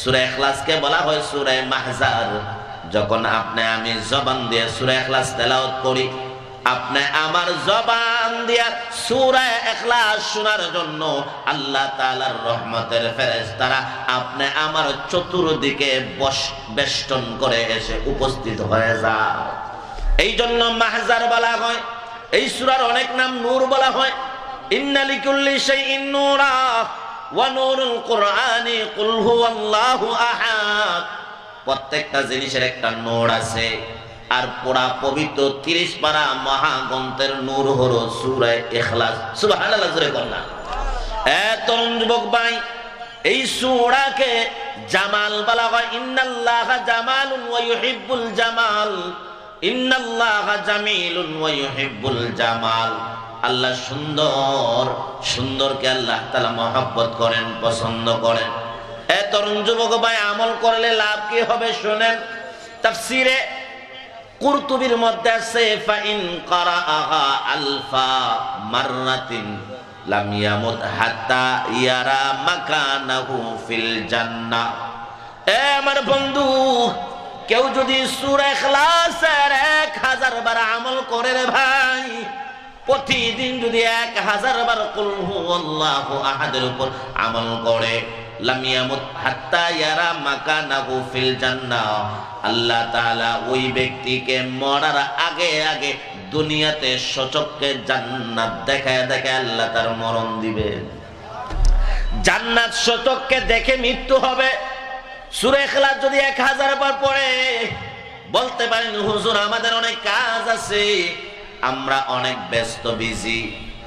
সুরে এখলাসকে বলা হয় সুরে মাহজার। যখন আপনি আমি জবান দিয়ে সুরে এখলাস তেলাওয়াত করি, আপনি আমার জবান দিয়া সূরা ইখলাস শোনার জন্য আল্লাহ তাআলার রহমতের ফেরেশতারা আপনি আমার চতুর্দিকে বস, বেষ্টন করে এসে উপস্থিত হয়ে যায় এই জন্য মাহজার বলা হয়, এই সূরার অনেক নাম নূর বলা হয়। ইন্না লিকুল্লি শাইইন নূরা ওয়া নূরুল কুরআনি প্রত্যেকটা জিনিসের একটা নূর আছে। আর পুরা পবিত্র তিরিশ পারা মহাগ্রন্থের নূর হলো সুরায় ইখলাস। সুবহানাল্লাহ, জোরে কন্যা এ যুবক ভাই, এই সুরাকে জামাল বলা হয়। ইন্নাল্লাহা জামালুন ওয়া জামাল। ইন্নাল্লাহা জামিলুন ওয়া জামাল। আল্লাহ সুন্দর, সুন্দরকে আল্লাহ তালা মহব্বত করেন, পছন্দ করেন। এ তরুণ যুবক ভাই, আমল করলে লাভ কি হবে শুনেন। তাফসিরে কুরতুবির মধ্যে আছে, ফাইন কারাআহা আলফা মাররাতিন লাম ইয়ামুত হাত্তা ইয়ারা মাকানাহু ফিল জান্নাহ এ আমার বন্ধু, কেউ যদি সূরা ইখলাসের 1000 বার আমল করে রে ভাই প্রতিদিন যদি এক হাজার বার কুল হুয়াল্লাহু আহাদের উপর আমল করে, লাম ইয়ামুত হাত্তা ইয়ারা মাকানাহু ফিল জান্নাহ। আল্লাহ তাআলা ওই ব্যক্তিকে মরার আগে আগে দুনিয়াতে সচককে জান্নাত দেখায় দেখায় আল্লাহ তার মরণ দিবেন জান্নাত সচককে দেখে মৃত্যু হবে। সুরে খেলা যদি এক হাজার বার পড়ে, বলতে পারেন, হুজুর, আমাদের অনেক কাজ আছে। আমরা অনেক ব্যস্ত বিজি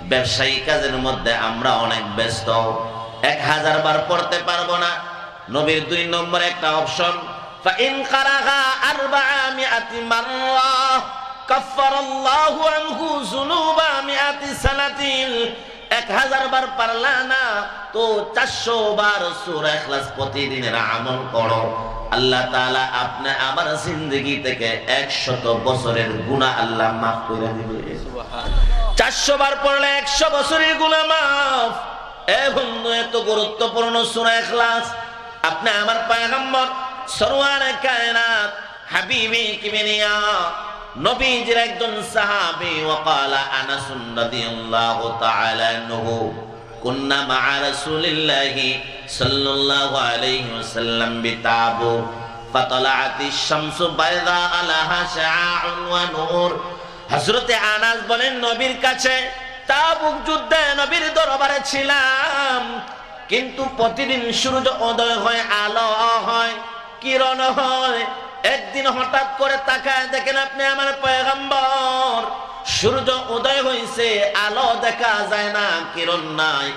ব্যবসায়ী কাজের মধ্যে আমরা অনেক ব্যস্ত। এক হাজার বার পড়তে পারব না। নবীর দুই নম্বর একটা অপশন কাফারাল্লাহু এক হাজার বার পারলা না তো চারশো বার সুর এখলাস প্রতিদিনের আমল করো। আল্লাহ তালা আপনি আমার জিন্দগি থেকে একশত বছরের গুণা আল্লাহ মাফ করে দিবে। চারশো বার পড়লে একশো বছরের গুণা মাফ। এ বন্ধু এত গুরুত্বপূর্ণ সুরা এখলাস আপনি আমার পায়গাম্বর সরওয়ার কায়নাত হাবিবে কিবিনিয়া নবীজির একজন সাহাবি ওয়াকালা আনাস রাদিয়াল্লাহু তাআলা আনহু, কুন্না মা রাসূলিল্লাহি সাল্লাল্লাহু আলাইহি ওয়াসাল্লাম বিতাবু ফাতালাআতিশ শামসু বাইদা আলাহা শাআউন ওয়া নূর। হযরতে আনাস বলেন, নবীর কাছে তাবুক যুদ্ধে নবীর দরবারে ছিলাম, কিন্তু প্রতিদিন সূর্য উদয় হয়, আলো হয়, কিরণ হয় একদিন হঠাৎ করে তাকায় দেখেন আপনি আমার পয়গম্বর সূর্য উদয় হইছে আলো দেখা যায় না কিরণ নাই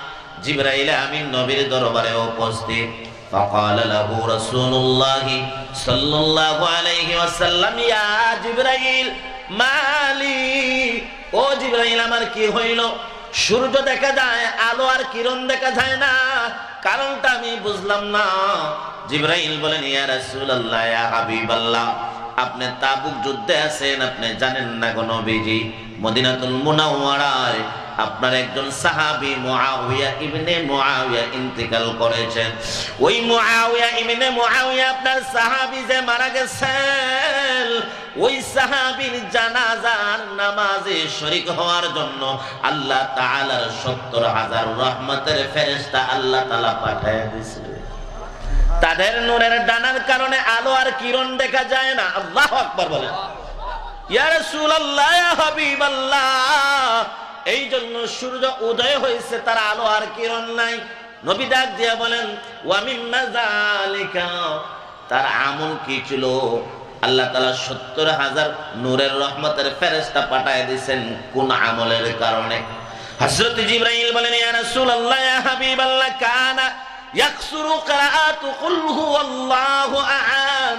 জিবরাইল আমিন নবীর দরবারে উপস্থিত فقال له رسول الله صلى الله عليه وسلم يا جبرائيل মালি ও জিবরাইল আমার কি হইল সূর্য দেখা যায়, আলো আর কিরণ দেখা যায় না। কারণটা আমি বুঝলাম না। জিব্রাইল বলেন, ইয়া রাসূলুল্লাহ, ইয়া হাবিবাল্লাহ, আপনি তাবুক যুদ্ধে আছেন, আপনি জানেন না কোন নবীজি, মদিনাতুল মুনাওয়ারায় আপনার একজন সাহাবী মুআবিয়া ইবনে মুআবিয়া ইন্তেকাল করেছেন ওই মুআবিয়া ইবনে মুআবিয়া আপনার সাহাবী যে মারা গেছেন, ওই সাহাবীর জানাজার নামাজে শরীক হওয়ার জন্য আল্লাহ তাআলার 70 হাজার রহমতের ফেরেশতা আল্লাহ তাআলা পাঠিয়ে দিয়েছে তাদের নূরের ডানার কারণে আলো আর কিরণ দেখা যায় না। আল্লাহ আকবার বলেন। ইয়া রাসূলুল্লাহ, ইয়া হাবিবাল্লাহ এই জন্য সূর্য উদয় হয়েছে, তার আলো আর কিরণ নাই। নবী ডাক দিয়া বলেন তার আমল কি ছিল? আল্লাহ তালা সত্তর হাজার নূরের রহমতের ফেরেস্তা পাঠায় দিছেন কোন আমলের কারণে। হজরত জিব্রাহিল বলেন, ইয়া রাসূলুল্লাহ, ইয়া হাবিবাল্লাহ, কানা ইয়াকসুরু ক্বারাআতু কুল হুয়াল্লাহু আহাদ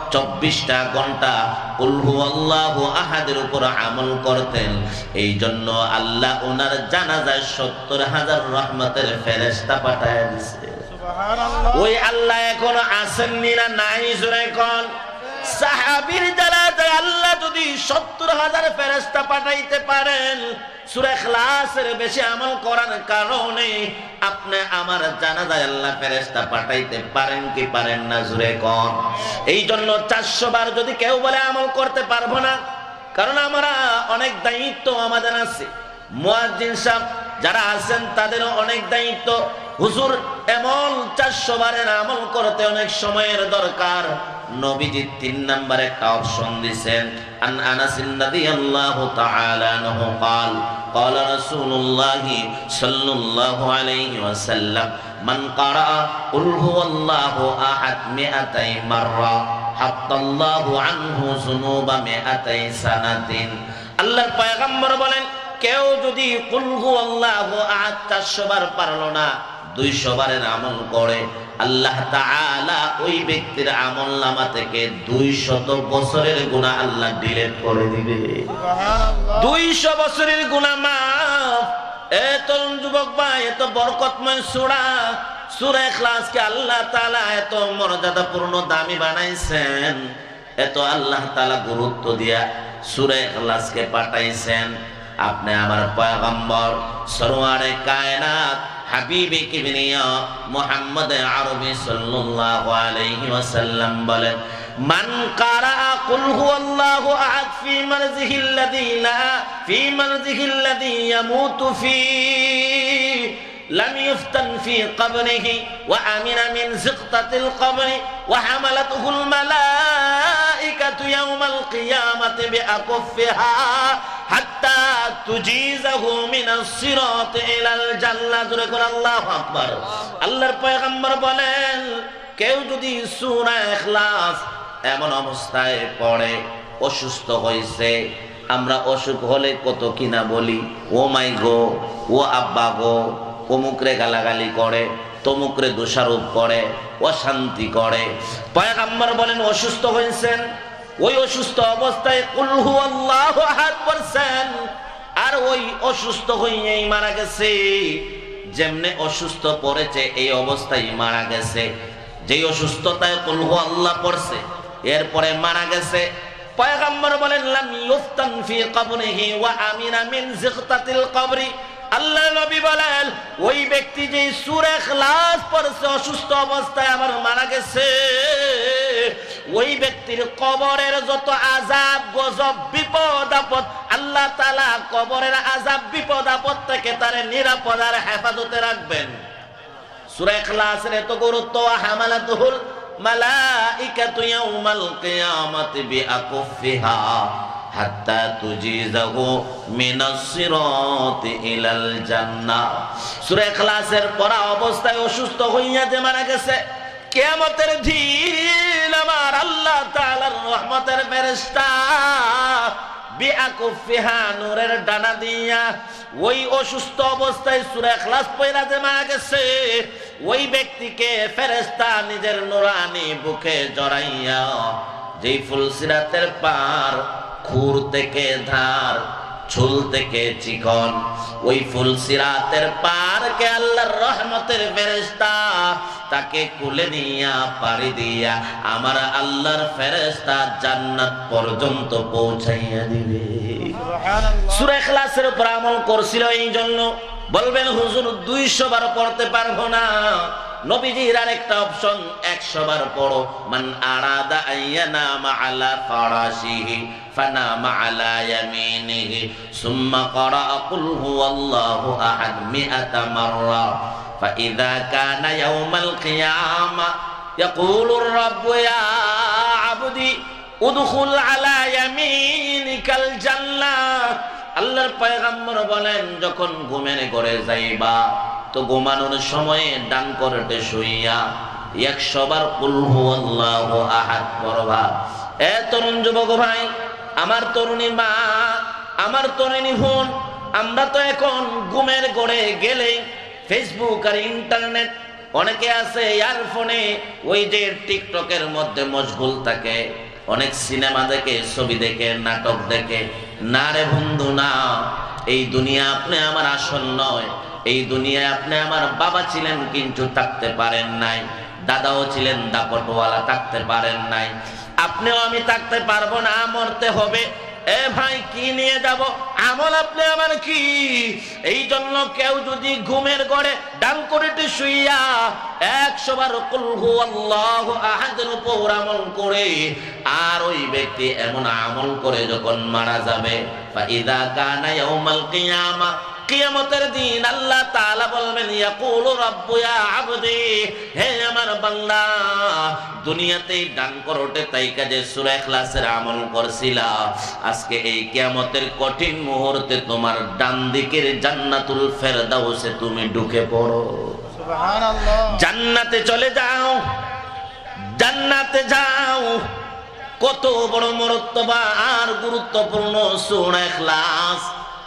চব্বিশটা ঘণ্টা উল্হু আল্লাহ আহাদের উপর আমল করতেন। এই জন্য আল্লাহ ওনার জানাজায় সত্তর হাজার রহমতের ফেরেস্তা পাঠায় দিছে। ওই আল্লাহ এখন আসেননি না নাই জোরে কোন? সাহাবীর জানাজায় আল্লাহ যদি সত্তর হাজার ফেরেস্তা পাঠাইতে পারেন ফেরেস্তা পাঠাইতে পারেন অনেক দায়িত্ব আমাদের আছে। যারা আছেন তাদেরও অনেক দায়িত্ব। হুজুর, এমন চারশো বারের আমল করতে অনেক সময়ের দরকার। নবীজি তিন নাম্বার একটা অপশন দিছেন আন আনাস রাদিয়াল্লাহু তাআলা আনহু قال قال رسول الله صلى الله عليه وسلم من قرأ قل هو الله أحد مئتي مرة حط الله عنه ذنوب مئتي سنة আল্লাহর পয়গম্বর বলেন কেউ যদি কুলহু আল্লাহ আহাদ চারশো বার পারলো না দুইশো বারের আমল করে আল্লাহ তাআলা ওই ব্যক্তির আমল নামা থেকে দুইশত বছরের গুণা আল্লাহ ডিলেট করে দিবে। দুইশো বছরের গুণা মাফ। এ তরুণ যুবক ভাই এত বরকতময় সুরা। সুরা কে আল্লাহ তাআলা এত মর্যাদাপূর্ণ দামি বানাইছেন। এত আল্লাহ তাআলা গুরুত্ব দিয়া সুরা কে পাঠাইছেন। আপনি আমার পয়গম্বর সরোয়ারে কায়নাত হাবিবে কিবরিয়া মুহাম্মদ আরবি সাল্লাল্লাহু আলাইহি ওয়াসাল্লাম বলেন, মান কারা কুল হুয়াল্লাহু আহাদ ফি মারজিহিল্লাযী লা ফি لم يفتن في قبره وأمن من زقطة القبر وحملته الملائكة يوم القيامة بأكفها حتى تجيزه من الصراط إلى الجنة يقول الله أكبر আল্লাহর পয়গম্বর বলেন কেউ যদি সূরা ইখলাস এমন অবস্থায় পড়ে অসুস্থ হয়েছে আমরা অসুখ হলে কত কিনা বলি ও মাই গো ও আব্বা গো অমুকরে গালাগালি করে, তমুকরে দোষারোপ করে, অশান্তি করে। পয়গাম্বর বলেন, অসুস্থ হয়েছেন? ওই অসুস্থ অবস্থায় কুলহু আল্লাহ আহাদ পড়ছেন আর ওই অসুস্থ হইয়াই মারা গেছে। যেমনে অসুস্থ পড়েছে, এই অবস্থায় মারা গেছে। যেই অসুস্থতায় কুলহু আল্লাহ পড়ছে, এরপরে মারা গেছে। পয়গাম্বর বলেন, লাম ইউফতান ফি কবরিহি ওয়া আমিনা মিন জিগতাতিল কবরি। আল্লাহ নবী বলেন, ওই ব্যক্তি যে সূরা ইখলাস পড়ছে, অসুস্থ অবস্থায় আমার মারা গেছে, ওই ব্যক্তির কবরের যত আযাব, গজব, বিপদ, আপদ, আল্লাহ তাআলা কবরের আযাব, বিপদ, আপদ থেকে তারে নিরাপদ আর হেফাজতে রাখবেন। সূরা ইখলাসের এত গুরুত্ব, হামালাতুহুল মালাইকাতু ইয়াউমাল কিয়ামাতি বিআকুফিহা। হাত্তা তুজিজাহু মিনাস সিরাতি ইলাল জান্নাহ সূরা ইখলাসের পড়া অবস্থায় অসুস্থ হইয়া যে মারা গেছে, কিয়ামতের দিন আমার আল্লাহ তাআলার রহমতের ফেরেশতা বিআকুফিহা নূরের ডানা দিয়া ওই অসুস্থ অবস্থায় সূরা ইখলাস পড়া যে মারা গেছে, ওই ব্যক্তিকে ফেরেশতা নিজের নুরানি বুকে জড়াইয়া যেই ফুলসিরাতের পার খুর থেকে ধার চুল থেকে চিকন। ওই ফুলসিরাতের পারকে আল্লাহর রহমতের ফেরেশতা তাকে কুলে নিয়া পাড়ি দিয়া আমার আল্লাহর ফেরেশতা জান্নাত পর্যন্ত পৌঁছাইয়া দিবে। সূরা উপর আমল করছিল এই জন্য বলবেন হুজুর দুইশো বার পড়তে পারব না। নবীজির আরেকটা অপশন একশো বার পড়ো। মান আরাদা আইয়ানা মাআলা ফারাশিহি ফানামা আলা ইয়ামিনিহি সুম্মা ক্বারা কুল হুয়াল্লাহু আহাদ মিআতা মাররা فإذا كان يوم القيامة يقول الرب يا عبدي ادخل على يمينك الجنة আল্লাহর পয়গাম্বর বলেন যখন ঘুমের ঘরে যাইবা তো ঘুমানোর সময়ে ডান করতে শুইয়া একশো বার কুলহু আল্লাহ আহাদ পড়বা এ তরুণ যুবক ভাই আমার তরুণী মা, আমার তরুণী বোন, আমরা তো এখন ঘুমের গড়ে গেলে ফেসবুক আর ইন্টারনেট অনেকে আছে ইয়ারফোনে ওই যে টিকটকের মধ্যে মশগুল থাকে। অনেক সিনেমা দেখে, ছবি দেখে, নাটক দেখে, না রে বন্ধু, না। এই দুনিয়া আপনি আমার আসল নয়, এই দুনিয়ায় আপনি আমার বাবা ছিলেন কিন্তু থাকতে পারেন নাই, দাদাও ছিলেন দাপটওয়ালা, থাকতে পারেন নাই। আপনিও আমি থাকতে পারব না, মরতে হবে। এ ভাই, কি নিয়ে যাব? আমল আপনি আমার কি? এই জন্য কেউ যদি ঘুমের ডান করিতে শুইয়া একশো বার কুলহু আল্লাহ আহাদের উপর আমল করে, আর ওই ব্যক্তি এমন আমল করে যখন মারা যাবে বা ইদা কানা ইয়াউমাল কিয়ামা কিয়ামতের দিন আল্লাহ তাআলা বলবেন ইয়াকুলু রাব্বু ইয়া আবদি হে আমার বান্দা দুনিয়াতে ডান করোটে তাই কাজে সূরা ইখলাসের আমল করছিলা। আজকে এই কিয়ামতের কঠিন মুহূর্তে তোমার ডান দিকের জান্নাতুল ফেরদাউসে তুমি ঢুকে পড়ো। সুবহানাল্লাহ। জান্নাতে চলে যাও জান্নাতে যাও। কত বড় মরত্তবা আর গুরুত্বপূর্ণ সূরা ইখলাস।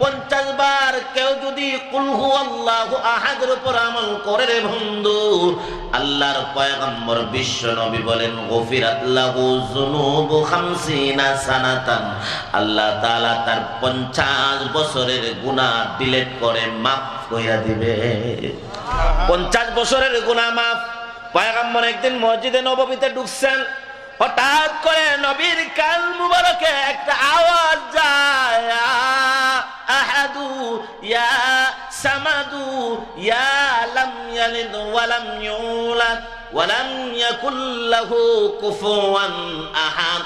পঞ্চাশ বার কেউ যদি কুলহু আল্লাহ আহাদের উপর আমল করে রে বন্ধু, আল্লাহর পয়গম্বর বিশ্ব নবী বলেন, গফিরাত লাহু যুনুবু খামসিনা সানাতান। আল্লাহ তাআলা তার 50 বছরের গুনাহ ডিলিট করে মাফ কইরা দিবে। 50 বছরের গুনাহ মাফ। পয়গম্বর একদিন মসজিদে নববীতে ঢুকছেন, হঠাৎ করে নবীর কাল মুবারকে একটা আওয়াজ যায় আহাদু, ইয়া সামাদু, ইয়া লাম ইয়ালিদ ওয়া লাম ইউলাদ, ওয়া লাম ইয়াকুল লাহু কুফুয়ান আহাদ।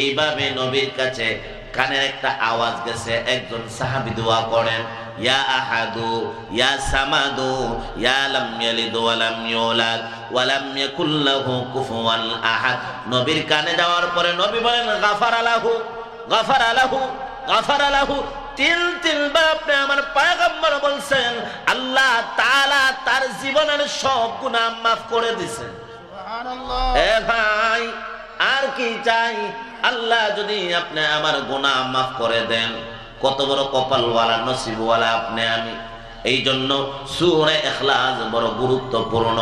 এইভাবে নবীর কাছে কানের একটা আওয়াজ গেছে, একজন সাহাবী দোয়া করেন, ইয়া আহাদু, ইয়া সামাদু, ইয়া লাম ইয়ালিদ ওয়া লাম ইউলাদ, ওয়া লাম ইয়াকুল লাহু কুফুয়ান আহাদ। নবীর কানে যাওয়ার পরে নবী বলেন গাফারা লাহু গাফারা লাহু গাফারা লাহু তিল তিল বার আপনি আমার পয়গম্বর বলছেন আল্লাহ তাআলা তার জীবনের সব গুনাহ মাফ করে এ ভাই আর কি চাই? আল্লাহ যদি আপনি আমার গুণা মাফ করে দেন কত বড় কপালওয়ালা নসিবওয়ালা আপনি আমি। এই জন্য সূরা বড় গুরুত্বপূর্ণ।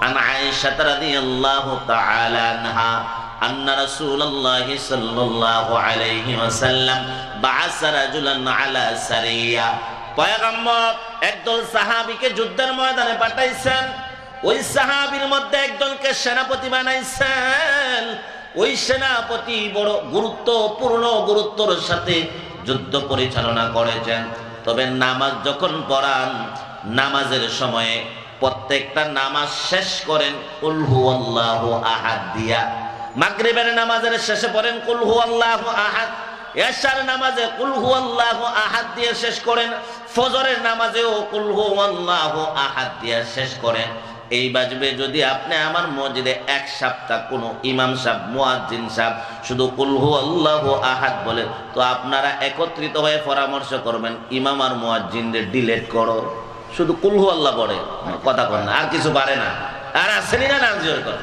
আন আয়েশা রাদিয়াল্লাহু তাআলা আনহা আন্না রাসূলুল্লাহি সাল্লাল্লাহু আলাইহি ওয়াসাল্লাম বাআসা রাজুলান আলা সারিয়া। পয়গম্বর একদল সাহাবীকে যুদ্ধের ময়দানে পাঠাইছেন। ওই সাহাবীর মধ্যে একজনকে সেনাপতি বানাইছেন। ওই সেনাপতি বড় গুরুত্বপূর্ণ গুরুত্বর সাথে যুদ্ধ পরিচালনা করেছেন। তবে নামাজ যখন পড়ান, নামাজের সময়ে প্রত্যেকটা নামাজ শেষ করেন উলহু আল্লাহ আহাদ দিয়া। মাগরিবের নামাজের শেষে পড়েন কুলহু আল্লাহ আহাদ। এশার নামাজে কুলহু আল্লাহ আহাদ দিয়ে শেষ করেন। ফজরের নামাজেও কুলহু আল্লাহ আহাদ দিয়ে শেষ করেন। এই বাজবে যদি আপনি আমার মসজিদে এক সপ্তাহ কোনো ইমাম সাহেব, মুয়াজ্জিন সাহেব শুধু কুলহু আল্লাহ আহাদ বলে, তো আপনারা একত্রিত হয়ে পরামর্শ করবেন, ইমাম আর মুয়াজ্জিনদের ডিলেট করো। শুধু কুলহু আল্লাহ পড়ে কথা কর না, আর কিছু পারে না। আর আসেনি না, নাম জোর করে।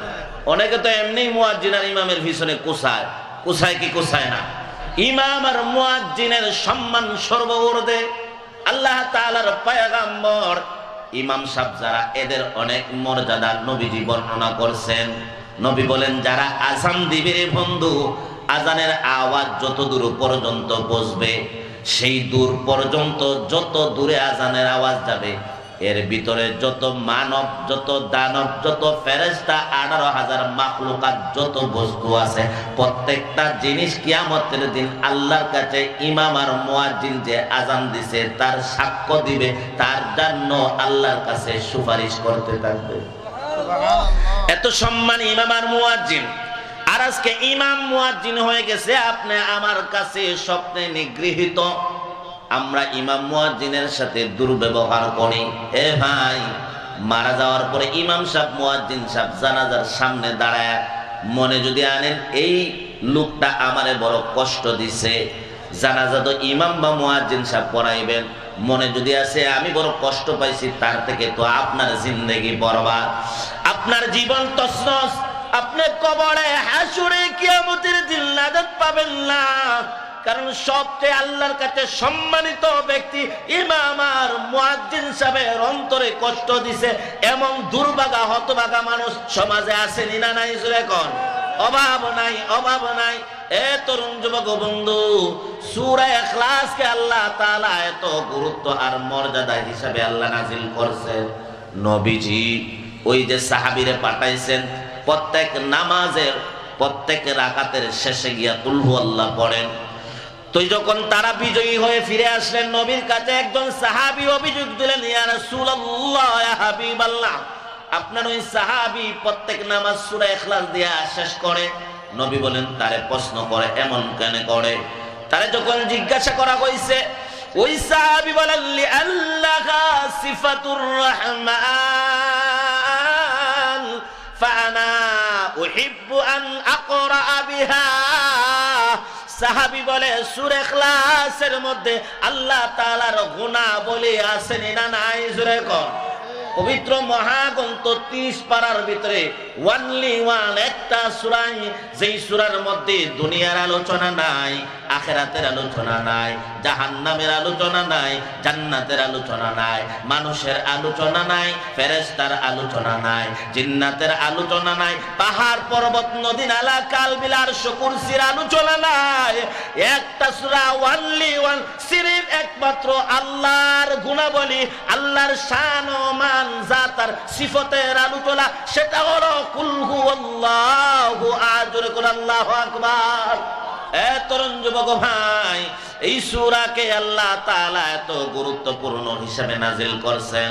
অনেকে তো এমনি মুয়াজ্জিন আর ইমামের পিছনে কুসায়। কুসায় কি কুসায় না? ইমাম আর মুয়াজ্জিনের সম্মান সর্বঊর্ধ্বে আল্লাহ তাআলার পয়গাম্বর ইমাম সাহেব যারা, এদের অনেক মর্যাদা নবীজি বর্ণনা করছেন। নবী বলেন, যারা আজান দিবে রে বন্ধু আজানের আওয়াজ যত দূর পর্যন্ত বসবে, সেই দূর পর্যন্ত যত দূরে আজানের আওয়াজ যাবে এর ভিতরে যত মানব যত দানব যত ফেরেস্তা আঠারো হাজার মাকলুকাত যত বস্তু আছে প্রত্যেকটা জিনিস কিয়ামতের দিন আল্লাহর কাছে ইমাম আর মুয়াজ্জিন যে আজান দিছে তার সাক্ষ্য দিবে তার জন্য আল্লাহর কাছে সুপারিশ করতে থাকবে। এত সম্মান ইমাম আর মুয়াজ্জিন। আর আজকে ইমাম মুয়াজ্জিন হয়ে গেছে আপনি আমার কাছে স্বপ্নে নিগৃহীত। আমরা ইমাম মুয়াজ্জিনের সাথে দুর্ব্যবহার করি। এ ভাই, মারা যাওয়ার পরে ইমাম সাহেব, মুয়াজ্জিন সাহেব জানাজার সামনে দাঁড়ায়, মনে যদি আনেন, এই লোকটা আমারে বড় কষ্ট দিছে। জানাজা তো ইমাম বা মুয়াজ্জিন সাহেব পড়াইবেন। মনে যদি আছে আমি বড় কষ্ট পাইছি, তার থেকে তো আপনার জিন্দেগি বরবাদ। আপনার জীবন তসনস আপনি কবরে হাসুরে কিয়ামতের দিন নাজাত পাবেন না। কারণ সবচেয়ে আল্লাহর কাছে সম্মানিত ব্যক্তি ইমাম আর মুয়াজ্জিন সাহেবের অন্তরে কষ্ট দিছে, এমন দুর্ভাগা, হতভাগা মানুষ সমাজে আসেনি না নাই কন? অভাব নাই অভাব নাই। এ তরুণ যুবক বন্ধু, সূরা ইখলাসকে আল্লাহ তাআলা এত গুরুত্ব আর মর্যাদা হিসাবে আল্লাহ নাজিল করছে নবীজি ওই যে সাহাবীরে পাঠাইছেন, প্রত্যেক নামাজের, প্রত্যেক রাকাতের শেষে গিয়া কুলহু আল্লাহ পড়েন। তো যখন তারা বিজয়ী হয়ে ফিরে আসলেন, নবীর কাছে একজন সাহাবী অভিযোগ দিলেন আপনার ওই সাহাবী প্রত্যেক নামাজ সূরা ইখলাস দিয়া শেষ করে। নবী বলেন, তারে প্রশ্ন করে, এমন কেন করে? তারে যখন জিজ্ঞাসা করা হইছে, ওই সাহাবী বলেন আল্লাহ সিফাতুর রহমান, ফানা আন আকরা বিহা সাহাবি বলে সুরে ক্লাসের মধ্যে আল্লাহ তালার গুণা বলে আসেনি না নাই? সুরেখ কর পবিত্র মহাগ্রন্থ তিরিশ পাড়ার ভিতরে ওয়ানলি ওয়ান একটা সুরাই, যেই সুরার মধ্যে দুনিয়ার আলোচনা নাই, আখেরাতের আলোচনা নাই, জাহান্নামের আলোচনা নাই, জান্নাতের আলোচনা নাই, মানুষের আলোচনা নাই, ফেরেশতার আলোচনা নাই, জিন্নাতের আলোচনা নাই, পাহাড়, পর্বত, নদী, নালা, কাল বিলার শকুরসির আলোচনা নাই, একটা সূরা ওয়ানলি ওয়ান, সিরিফ একমাত্র আল্লাহর গুণাবলী আল্লাহর শান ও মান জাতার সিফতের আলোচনা, সেটা হলো কুলহু আল্লাহু আজর কুল আল্লাহু আকবার। এ তরুণ যুবক ভাই এই সূরাকে আল্লাহ তাআলা এত গুরুত্বপূর্ণ হিসাবে নাজিল করছেন।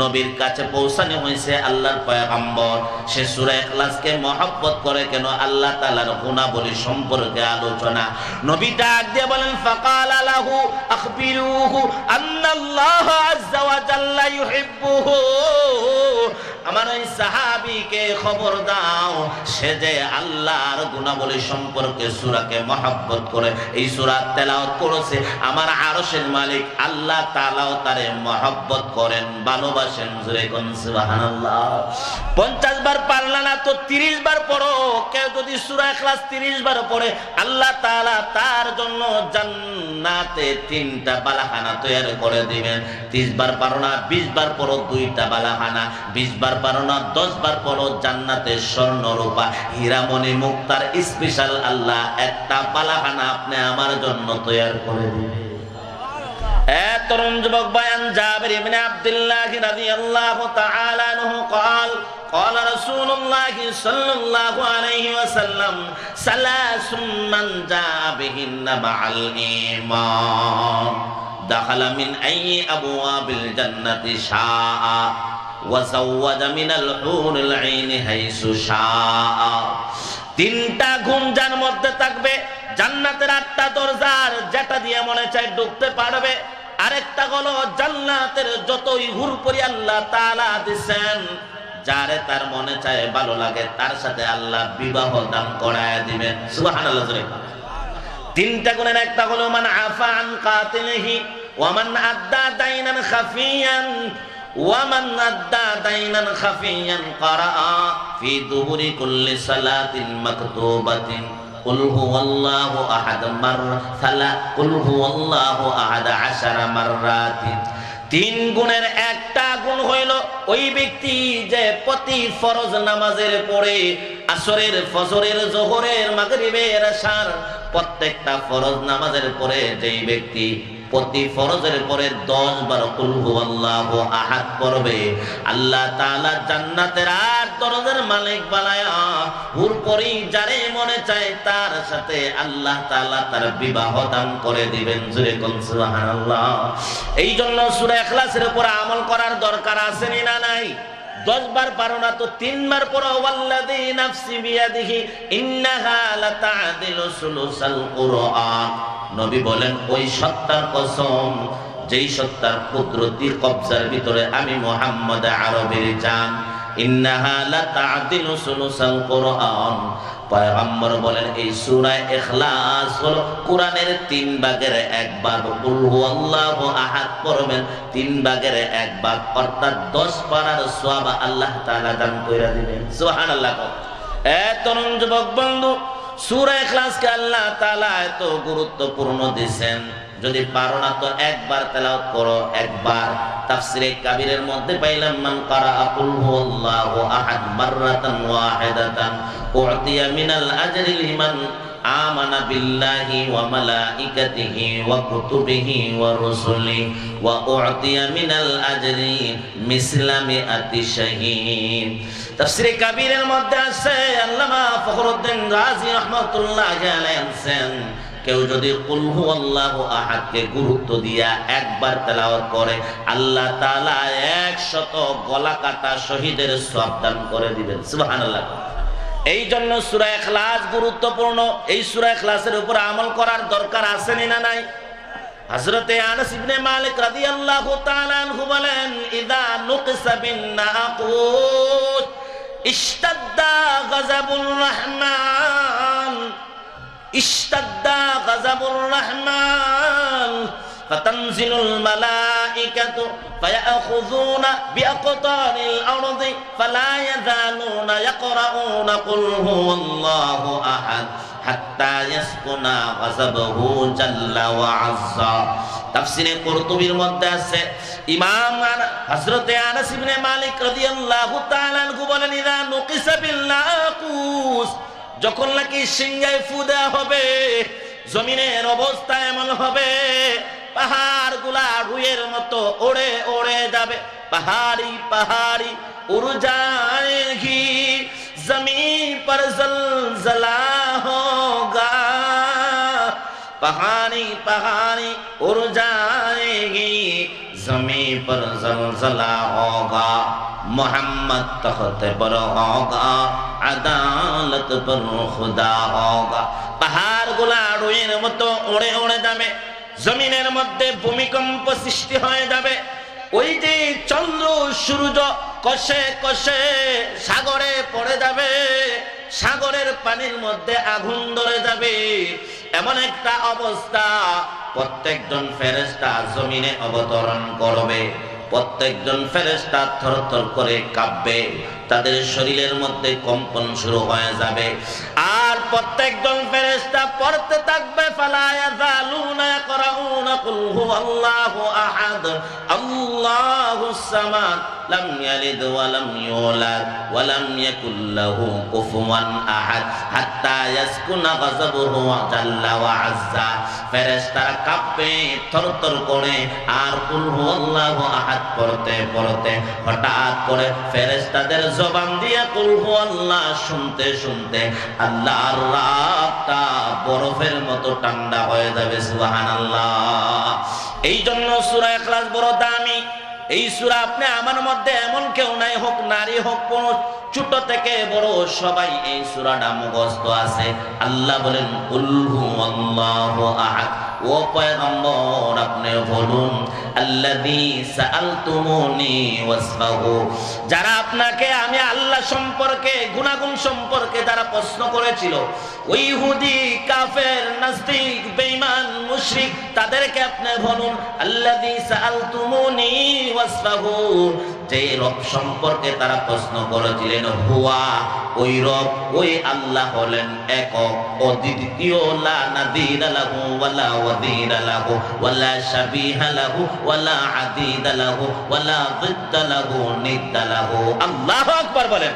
নবীর কাছে পৌঁছানো হয়েছে আল্লাহর পয়গম্বর। সে সূরা ইখলাসকে মহব্বত করে কেন আল্লাহ তাআলার গুণাবলী সম্পর্কে আলোচনা। নবী ডাক দিয়ে বলেন, ফাকালা লাহু আখবিরুহু আন্নাল্লাহ আযজা ওয়া জাল্লা ইউহিব্বুহু। আমার ওই সাহাবীকে খবর দাও, সে যে আল্লাহর গুণাবলী সম্পর্কে সূরাকে মহব্বত করে। এই সূরা তেলাওয়াত করেছে, আমার আরশের মালিক আল্লাহ তাআলাও তারে মহব্বত করেন, ভালোবাসেন 50 বার পারলা না তো 30 বার পড়ো, কেউ যদি সূরা ইখলাস 30 বার পড়ে, আল্লাহ তাআলা তার জন্য জান্নাতে তিনটা বালাখানা তৈরি করে দিবেন। 30 বার পারো না 20 বার পড়ো, দুইটা বালাখানা। 20 বার পারো না 10 বার পড়ো, জান্নাতে স্বর্ণ রূপা হীরামণি মুক্তার স্পেশাল আল্লাহ, একটা বালাখানা আপনি আমার জন্য তৈরি করে দিবেন এ তরুণ যুবক বয়ান জাবির ইবনে আব্দুল্লাহ রাদিয়াল্লাহু তাআলা আনহু قال قال رسول الله صلى الله عليه وسلم ثلاث من جاء بهن مع الإيمان دخل من أي أبواب الجنة شاء وزوج من الحور العين حيث شاء তিনটা ঘুম যার মধ্যে থাকবে, জান্নাতের আটটা দরজার যেটা দিয়ে মনে চায় ঢুকতে পারবে, আরেকটা হলো জান্নাতের যতই হুরপুরি আল্লাহ তাআলা দিছেন, যারে তার মনে চায় ভালো লাগে, তার সাথে আল্লাহ বিবাহ দান করায় সুবহানাল্লাহ তিনটা গুণের একটা হলো, মান আফা আন কাতিলিহি ওয়ামান আদ্দা দাইনান খাফিয়ান ওয়ামান আদ্দা দাইনান খাফিয়ান ক্বারা ফি দুবুরি কুল্লি সালাতিন মাকতুবাতিন قل هو الله أحد مرة ثلا قل هو الله أحد عشر مرات তিন গুণের একটা গুণ হইল ওই ব্যক্তি যে প্রতি ফরজ নামাজের পরে আসরের ফজরের জোহরের মাগরিবের আশার প্রত্যেকটা ফরজ নামাজের পরে যেই ব্যক্তি প্রতি ফরজের পরে দশ বার কুলহু আল্লাহ আহাদ করবে আল্লাহ তাআলা জান্নাতের আর দরজার মালিক বানায়া যারে মনে চায় তার সাথে আল্লাহ তাআলা তার বিবাহ দান করে দিবেন। জুরে এই জন্য সূরা উপর আমল করার দরকার আছে না নাই? দশ বার পারো না তো তিনবার লাতাদিলু নবী বলেন, ওই সত্তার কসম, যেই সত্তার কুদরতি কবজার ভিতরে আমি মোহাম্মদ আরবের জান। ইন্নাহা লা তা'দিলু সুলুসাল কুরআন। পয়গম্বর বলেন, এই হলো কোরআনের তিন এক ভাগ। কুল হুয়াল্লাহু তিন ভাগের এক ভাগ। অর্থাৎ 10 পারার সওয়াব আল্লাহ তাআলা দান কইরা দিবেন। সুবহানাল্লাহ এ তরুণ যুবক বন্ধু সূরা ইখলাসকে আল্লাহ তাআলা এত গুরুত্বপূর্ণ দিয়েছেন যদি পারো না তো একবার তেলাওয়াত করো, একবার। তাফসিরে কাবিরের মধ্যে পাইলাম, মান কারা আকুল হুয়াল্লাহু আহাদ মাররাতান ওয়াহিদাতান উতিয়া মিনাল আজরি লিমান ওয়া কুতুবিহি ওয়া রুসুলি ওয়া উতিয়া মিনাল আজরি মিসলা মিআতি শাহীদ তাফসিরে কাবিরের মধ্যে আছে আল্লামা ফখরুদ্দিন রাজি রাহমাতুল্লাহি আলাইহি আছেন কেউ যদি কুলহু আল্লাহ আহাদকে গুরুত্ব দিয়া একবার তেলাওয়াত করে, আল্লাহ তাআলা একশত গলা কাটা শহীদের সওয়াব দান করে দিবেন। সুবহানাল্লাহ। এই জন্য সূরা ইখলাস গুরুত্বপূর্ণ। এই সূরা ইখলাসের উপর আমল করার দরকার আছে না নাই? হযরতে আনাস ইবনে মালিক রাদিয়াল্লাহু তাআলা আনহু বলেন, ইদা নুকসা বিন নাকুত রহমান। اشتد غضب الرحمن فتنزل الملائكة فيأخذون بأقطار الأرض فلا يزالون يقرؤون قل هو الله أحد حتى يسكن غضبه جل وعز তাফসিরে কুরতুবির মধ্যে আছে ইমাম হযরতে আনাস ইবনে মালিক রাদিয়াল্লাহু তাআলা আনহু বলেন ইদা নুকিসা বিল নাকুস যখন নাকি সিংহায় ফুদা হবে, জমিনের অবস্থা এমন হবে পাহাড়গুলা রুয়ের মতো ওড়ে ওড়ে যাবে, পাহাড়ি পাহাড়ি উড়ি জমিন পর জলজলা হোগা, পাহাড়ি পাহাড়ি উড় জমিন পর জলজলা হোগা। मोहम्मद तख्त पर होगा আদালত পর খুদা হোগা পাহাড় গুলা রুইয়ের মতো উড়ে উড়ে যাবে জমিনের মধ্যে ভূমিকম্প সৃষ্টি হয়ে যাবে ওই যে চন্দ্র সূর্য কষে কষে সাগরে পড়ে যাবে সাগরের পানির মধ্যে আগুন ধরে যাবে এমন একটা অবস্থা প্রত্যেকজন ফেরেস্তা জমিনে অবতরণ করবে প্রত্যেকজন ফেরেস্তা থর থর করে কাঁপবে। তাদের শরীরের মধ্যে কম্পন শুরু হয়ে যাবে। আর প্রত্যেকজন ফেরেস্তা পড়তে থাকবে আর পড়তে পড়তে হঠাৎ করে ফেরেশতাদের জবান দিয়ে কুল আল্লাহ শুনতে শুনতে আল্লাহর রাতটা বরফের মতো ঠান্ডা হয়ে যাবে, সুবহানাল্লাহ। এই জন্য সূরা ইখলাস বড় দামি। এই সুরা আপনি আমার মধ্যে এমন কেউ নাই, হোক নারী হোক কোন ছোট থেকে বড় সবাই এই সুরাটা মুখস্থ আছে। আল্লাহ বলেন উল্হু আল্লাহু আহাদ। ও পয়গম্বর, আপনি বলুন, আল্লাযী সাআলতুমুনি ওয়াসফাহু। যারা আপনাকে, আমি আল্লাহ সম্পর্কে গুনাগুণ সম্পর্কে যারা প্রশ্ন করেছিল, ওই ইহুদি, কাফের, নাস্তিক, বেঈমান, মুশরিক, তাদেরকে আপনি বলুন, আল্লাযী সাআলতুমুনি ওয়াসফাহু। যে রব সম্পর্কে তারা প্রশ্ন করেছিলেন, হুয়া, ওই রব, ওই আল্লাহ হলেন একক অদ্বিতীয় লা লাহু ওয়ালা লাহু ওয়ালা লাহু ওয়ালা লাহু ওয়ালা লাহু লাহু। আল্লাহু আকবার বলেন।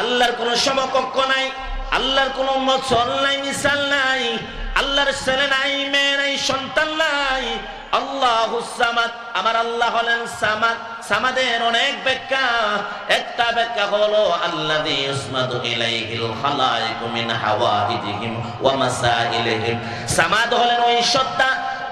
আল্লাহর কোনো সমকক্ষ নাই, আল্লাহর কোনো মছল নাই, মিসাল নাই, আল্লাহর ছেলে নাই, মেয়ে নাই, সন্তান নাই। আল্লাহু সামাদ, আমার আল্লাহ হলেন সামাদ। সামাদের অনেক ব্যাখ্যা। একটা ব্যাখ্যা হলো, আল্লাযী ইসমাদু ইলাইহিল খালাইকু মিন হাওয়াইজিহিম সামাদ হলেন ওই সত্তা,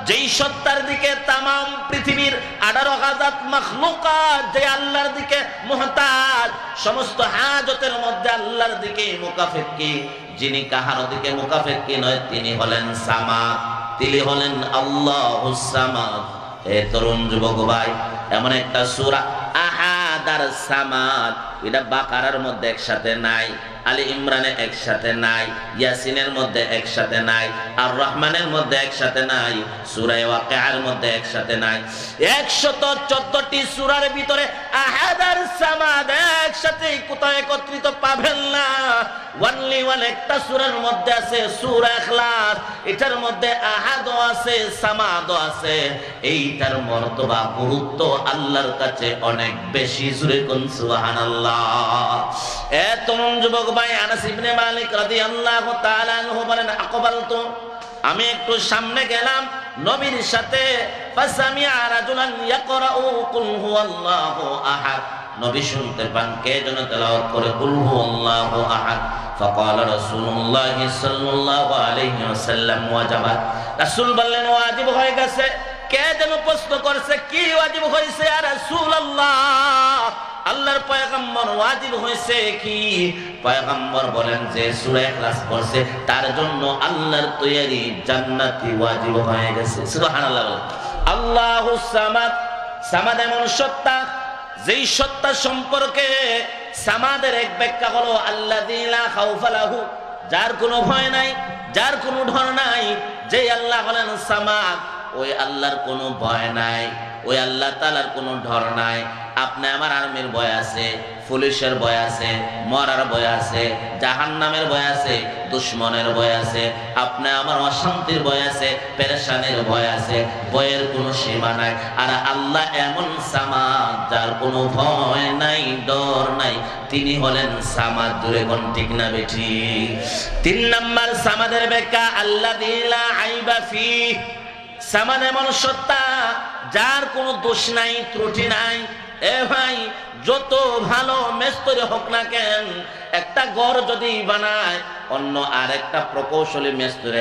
যেই সত্তার দিকে তামাম পৃথিবীর আঠারো হাজার মখলুকাত, যে আল্লাহর দিকে মুহতাজ, সমস্ত হাজতের মধ্যে আল্লাহর দিকে মুকাফেক্কি যিনি কাহার দিকে মুকাফেক্কি নয়, তিনি হলেন সামা তিনি হলেন আল্লাহ সামাদ। তরুণ যুবক ভাই, এমন একটা সুরা আহাদার সামাদ। এটা বাকারার মধ্যে একসাথে নাই। আলী ইমরানে একসাথে নাই, ইয়াসিনের মধ্যে একসাথে নাই, আর রহমানের মধ্যে একসাথে নাই, সূরায়ে ওয়াকিআর মধ্যে একসাথে নাই। 114টি সূরার ভিতরে আহাদ আর সামাদ একসাথে কোথাও একত্রিত পাবেন না। ওয়ানলি ওয়ান একটা সূরার মধ্যে আছে সূরা ইখলাস, এটার মধ্যে আহাদও আছে, সামাদও আছে। এইটার মর্তবা গুরুত্ব আল্লাহর কাছে অনেক বেশি জুড়ে কোন সুবহানাল্লাহ। এ তরুণ যুবক ভাই আনাস ইবনে মালিক রাদিয়াল্লাহু তাআলা আনহু বলেন আকবালতু আমি একটু সামনে গেলাম নবীর সাথে ফাসামিআ রাজুলান ইয়াকরাউ কুল হুয়াল্লাহু আহাদ নবী শুনতে পান কে যেন তেলাওয়াত করে কুল হুয়াল্লাহু আহাদ فقال رسول الله صلى الله عليه وسلم ওয়াজাবাত রাসূল বললেন ওয়াজিব হয়ে গেছে কে যেন প্রশ্ন করছে, কি ওয়াজিব হয়েছে? আর রাসূলুল্লাহ। আল্লাহর পয়গম্বর ওয়াজিব হয়েছে কি? পয়গম্বর বলেন যে, সূরা ইখলাস পড়ছে, তার জন্য আল্লাহর তৈরি জান্নাতি ওয়াজিব হয়ে গেছে। সুবহানাল্লাহ বলেন। আল্লাহুস সামাদ সামাদ এমন সত্তা, যেই সত্তা সম্পর্কে সামাদের এক ব্যাখ্যা হলো আল্লাযীলা খাউফা লাহু, যার কোনো ভয় নাই, যার কোনো ডর নাই, যেই আল্লাহ হলেন সামাদ ওই আল্লাহর কোনো ভয় নাই, ওই আল্লাহ তালার কোনো ঢর নাই। আপনি আমার আর্মির ভয় আছে, পুলিশের ভয় আছে, মরার ভয় আছে জাহান নামের ভয় আছে, দুশ্মনের ভয় আছে, আপনি আমার অশান্তির ভয় আছে, পেরেশানের ভয় আছে, ভয়ের কোনো সীমা নাই। আর আল্লাহ এমন সামাদ যার কোনো ভয় নাই, ডর নাই। তিনি হলেন সামাদ জুড়ে কোন ঠিক না বেঠি। তিন নাম্বার সামাদের বেকা আল্লাহ দিলা আইবা ফি সামান এমন সত্তা যার কোনো দোষ নাই, ত্রুটি নাই। এ ভাই, যত ভালো মেস্তরি হোক না কেন, একটা গড় যদি বানায়, অন্য আর একটা প্রকৌশলী মেস্তরি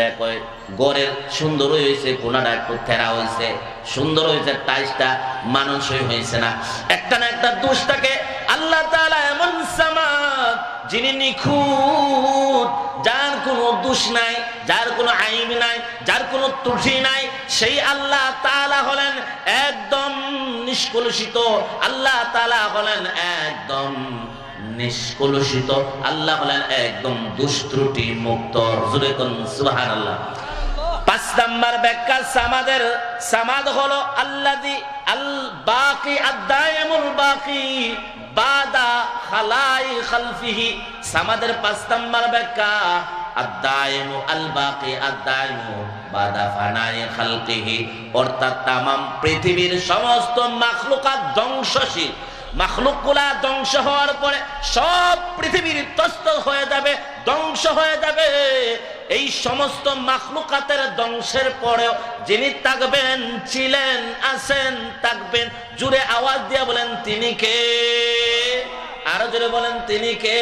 গড়ের সুন্দর হয়েছে কোনাটা একটু থেরা হয়েছে সুন্দর হয়েছে টাইসটা মানুষই হয়েছে না। একটা না একটা দোষ থাকে আল্লাহ তাআলা এমন সামাদ যিনি নিখুঁত, যার কোনো দোষ নাই, যার কোনো আইব নাই, যার কোনো ত্রুটি নাই, সেই আল্লাহ তাআলা হলেন একদম নিষ্কলুষিত। আল্লাহ তাআলা হলেন একদম নিষ্কলুষিত। আল্লাহ হলেন একদম দুষ্ত্রুটি মুক্ত। কোন সুবহানাল্লাহ। পাঁচ নাম্বার ব্যাখ্যা সামাদের, সামাদ হলো আল্লাদি আল বাকি আদায়মুল বাকি বাদা খালাই খালফিহি, সামাদের আল বাকি বাদা ফানাই খালকিহি। অর্থাৎ পৃথিবীর সমস্ত মাখলুকাত ধ্বংসশীল। ধ্বংস হওয়ার পরে সব পৃথিবীর তস্ত হয়ে যাবে, ধ্বংস হয়ে যাবে। এই সমস্ত মাখলুকাতের ধ্বংসের পরেও যিনি থাকবেন, ছিলেন, আছেন, থাকবেন, জুড়ে আওয়াজ দিয়ে বলেন, তিনি কে? আরও জোরে বলেন, তিনি কে?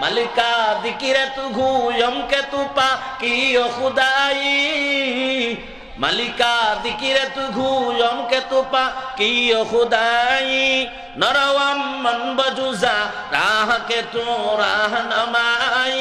মালিকা, দিকিরে তু ঘুম কে তু পা, কি খুদাই? মালিকা, দিকিরে তু ঘুম কে তু পা, কি খুদাই? নরওয়াম মন বজুজা রাহ কে তু রাহ নমাই।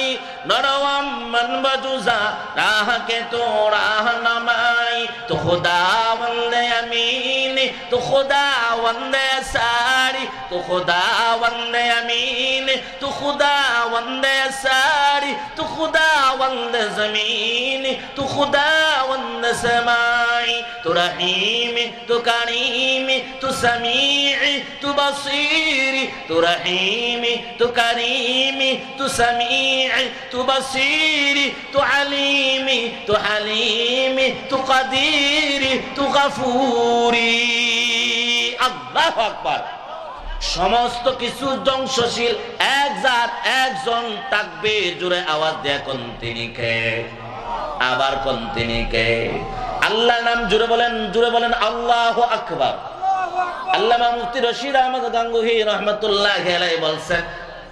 নরওয়াম মন বজুজা রাহ কে তু রাহ নমাই। তো খুদা বন্দে আমিন, তো খুদা বন্দে সারি তো খুদা বন্দে আমিন, তো খুদা বন্দে সারি তো খুদা বন্দে জমিন, তো খুদা বন্দে সমাই। তো রহিম, তো কারিম, তো সমীع তো بصير تو رحيم تو كريم تو سميع تو بصير تو عليم تو حليم تو قدير تو غفوري الله أكبر সমস্ত কিছু ধ্বংসশীল এক জাত একজন থাকবে জুড়ে আওয়াজ দেয়া কোন তিনি কে আবার কোন তিনি কে আল্লাহ নাম জুড়ে বলেন জুড়ে বলেন আল্লাহ আকবার আল্লামা মুফতি রশিদ আহমদ গাঙ্গুহি রহমতুল্লাহ আলাইহি বলছেন,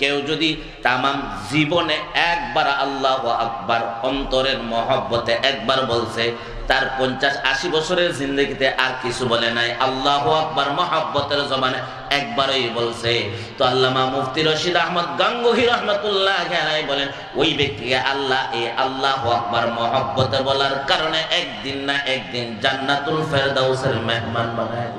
কেউ যদি তামাম জীবনে একবার আল্লাহ আকবার অন্তরের মহব্বতে একবার বলছে, তার পঞ্চাশ আশি বছরের জিন্দগিতে আর কিছু বলে নাই, আল্লাহ আকবার মহব্বতের জমানে একবারই বলছে। তো আল্লামা মুফতি রশিদ আহমদ গাঙ্গুহি রহমতুল্লাহ আলাইহি বলেন, ওই ব্যক্তিকে আল্লাহ এই আল্লাহ আকবার মহব্বতে বলার কারণে একদিন না একদিন জান্নাতুল ফেরদাউসের মেহমান বানায়